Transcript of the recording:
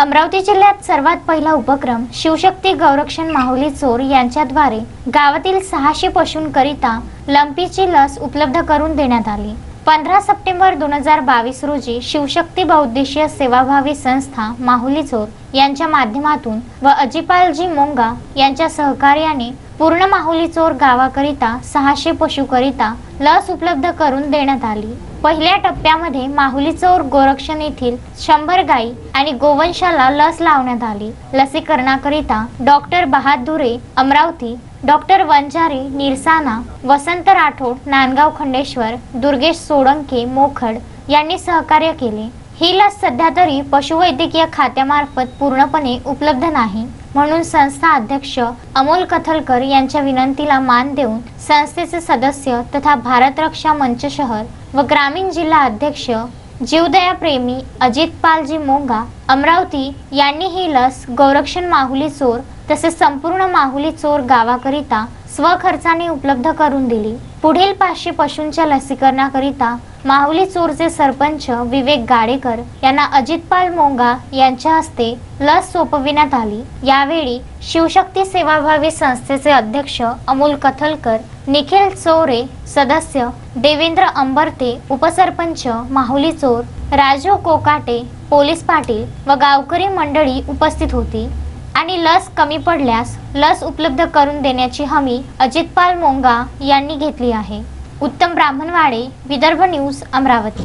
अमरावती जिल्ह्यात सर्वात पहिला उपक्रम शिवशक्ती गौरक्षण माहुली चोर यांच्याद्वारे गावातील सहाशे पशूंकरिता लंपीची लस उपलब्ध करून देण्यात आली. पंधरा सप्टेंबर दोन हजार बावीस रोजी शिवशक्ती बहुद्देशीय सेवाभावी संस्था माहुली चोर यांच्या माध्यमातून व अजिपालजी मोंगा यांच्या सहकार्याने पूर्ण माहुली चोर गावाकरिता सहाशे पशुकरिता लस उपलब्ध करून देण्यात आली. पहिल्या टप्प्यामध्ये माहुली चौर गोरक्षण येथील शंभर गायी आणि गोवंशाला लस लावण्यात आली. लसीकरणाकरिता डॉक्टर बहादुरे अमरावती डॉक्टर वंजारे निरसाना वसंत राठोड नांदगाव खंडेश्वर दुर्गेश सोळंके मोखड यांनी सहकार्य केले. ही लस सध्या तरी पशुवैद्यकीय खात्यामार्फत पूर्णपणे उपलब्ध नाही. म्हणून संस्था अध्यक्ष अमोल कथलकर यांच्या विनंतीला मान देऊन संस्थेचे सदस्य तथा भारत रक्षा मंच शहर व ग्रामीण जिल्हा अध्यक्ष जीवदया प्रेमी अजित पालजी मोंगा अमरावती यांनी ही लस गौरक्षण माहुली चोर तसेच संपूर्ण माहुली चोर गावाकरिता स्वखर्चाने उपलब्ध करून दिली. पुढील पाचशे पशूंच्या लसीकरणाकरिता माहुली चोरचे सरपंच विवेक गाडेकर यांना अजितपाल मोंगा यांच्या हस्ते लस सोपविण्यात आली. यावेळी शिवशक्ती सेवाभावी संस्थेचे अध्यक्ष अमोल कथलकर निखिल चोरे सदस्य देवेंद्र अंबरते उपसरपंच माहुली चोर राजू कोकाटे पोलीस पाटील व गावकरी मंडळी उपस्थित होती. आणि लस कमी पडल्यास लस उपलब्ध करून देण्याची हमी अजितपाल मोंगा यांनी घेतली आहे. उत्तम ब्राह्मणवाडे विदर्भ न्यूज अमरावती.